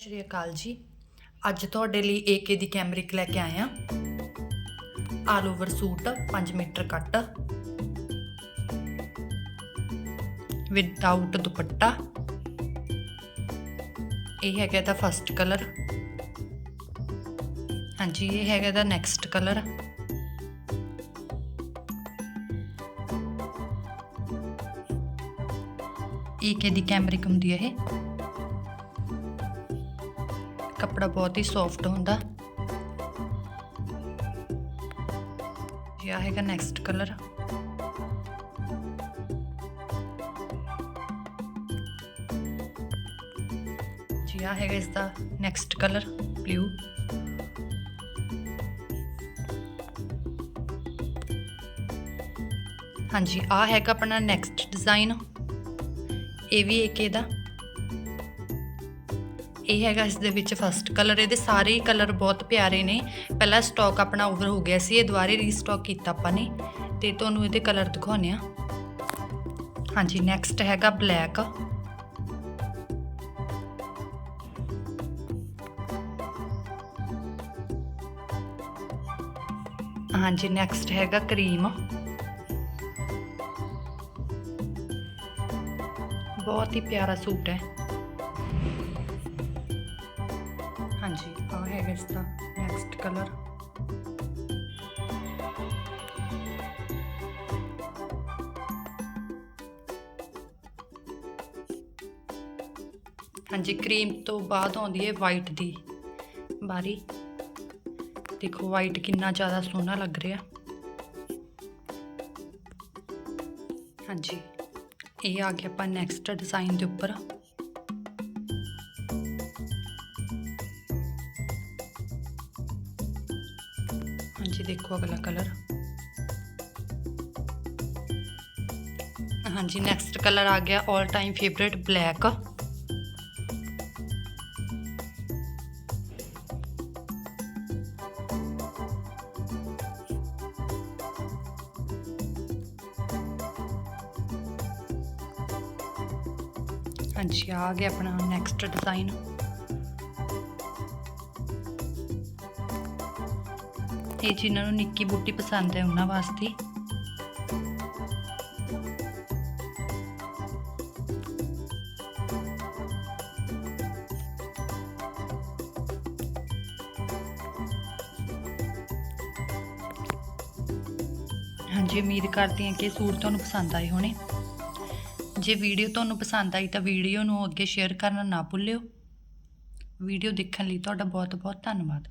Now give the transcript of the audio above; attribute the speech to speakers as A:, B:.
A: ਸ਼੍ਰੀ ਅਕਾਲ ਜੀ। ਅੱਜ ਤੁਹਾਡੇ ਲਈ ਏਕੇ ਦੀ ਕੈਮਰਿਕ ਲੈ ਕੇ ਆਏ ਆ all over suit 5 metre cut. Without ਦੁਪੱਟਾ। ਇਹ ਹੈਗਾ ਦਾ ਫਸਟ ਕਲਰ ਹਾਂਜੀ, ਇਹ ਹੈਗਾ ਦਾ ਨੈਕਸਟ ਕਲਰ ਏਕੇ ਦੀ ਕੈਮਰਿਕ ਹੁੰਦੀ ਹੈ ਇਹ। ਕੱਪੜਾ ਬਹੁਤ ਹੀ ਸੌਫਟ ਹੁੰਦਾ। ਇਹ ਹੈਗਾ ਨੈਕਸਟ ਕਲਰ ਜੀ ਆ ਹੈਗਾ ਇਸ ਦਾ ਨੈਕਸਟ ਕਲਰ ਬਲੂ ਹਾਂਜੀ, ਆ ਹੈਗਾ ਆਪਣਾ ਨੈਕਸਟ ਡਿਜ਼ਾਈਨ ਇਹ ਵੀ ਇੱਕ ਇਹਦਾ। ਇਹ ਹੈਗਾ ਇਸ ਦੇ ਵਿੱਚ ਫਸਟ ਕਲਰ ਇਹਦੇ ਸਾਰੇ ਹੀ ਕਲਰ ਬਹੁਤ ਪਿਆਰੇ ਨੇ। ਪਹਿਲਾ ਸਟਾਕ ਆਪਣਾ ਓਵਰ ਹੋ ਗਿਆ ਸੀ, ਇਹ ਦੁਬਾਰੇ ਰੀਸਟਾਕ ਕੀਤਾ ਆਪਾਂ ਨੇ। ਤੇ ਤੁਹਾਨੂੰ ਇਹਦੇ ਕਲਰ ਦਿਖਾਉਣੇ ਆ ਹਾਂਜੀ ਨੈਕਸਟ ਹੈਗਾ ਬਲੈਕ ਹਾਂਜੀ ਨੈਕਸਟ ਹੈਗਾ ਕਰੀਮ ਬਹੁਤ ਹੀ ਪਿਆਰਾ ਸੂਟ ਹੈ। ਆ ਹੈਗਾ ਇਸ ਦਾ ਨੈਕਸਟ ਕਲਰ ਹਾਂਜੀ ਕਰੀਮ ਤੋਂ ਬਾਅਦ ਆਉਂਦੀ ਹੈ ਵਾਈਟ ਦੀ ਬਾਰੀ। ਦੇਖੋ ਵਾਈਟ ਕਿੰਨਾ ਜ਼ਿਆਦਾ ਸੋਹਣਾ ਲੱਗ ਰਿਹਾ। ਹਾਂਜੀ, ਇਹ ਆ ਗਿਆ ਆਪਾਂ ਨੈਕਸਟ ਡਿਜ਼ਾਈਨ ਦੇ ਉੱਪਰ। ਹਾਂਜੀ ਦੇਖੋ ਅਗਲਾ ਕਲਰ ਹਾਂਜੀ ਨੈਕਸਟ ਕਲਰ ਆ ਗਿਆ 올 ਟਾਈਮ ਫੇਵਰਿਟ ਬਲੈਕ ਹਾਂਜੀ, ਆ ਗਿਆ ਆਪਣਾ ਨੈਕਸਟ ਡਿਜ਼ਾਈਨ ਇਹ ਜਿਨ੍ਹਾਂ ਨੂੰ ਨਿੱਕੀ ਬੂਟੀ ਪਸੰਦ ਹੈ ਉਹਨਾਂ ਵਾਸਤੇ। ਹਾਂਜੀ, ਉਮੀਦ ਕਰਦੀ ਹਾਂ ਕਿ ਸੂਟ ਤੁਹਾਨੂੰ ਪਸੰਦ ਆਏ ਹੋਣੇ। ਜੇ ਵੀਡੀਓ ਤੁਹਾਨੂੰ ਪਸੰਦ ਆਈ ਤਾਂ ਵੀਡੀਓ ਨੂੰ ਅੱਗੇ ਸ਼ੇਅਰ ਕਰਨਾ ਨਾ ਭੁੱਲਿਓ। ਵੀਡੀਓ ਦੇਖਣ ਲਈ ਤੁਹਾਡਾ ਬਹੁਤ ਬਹੁਤ ਧੰਨਵਾਦ।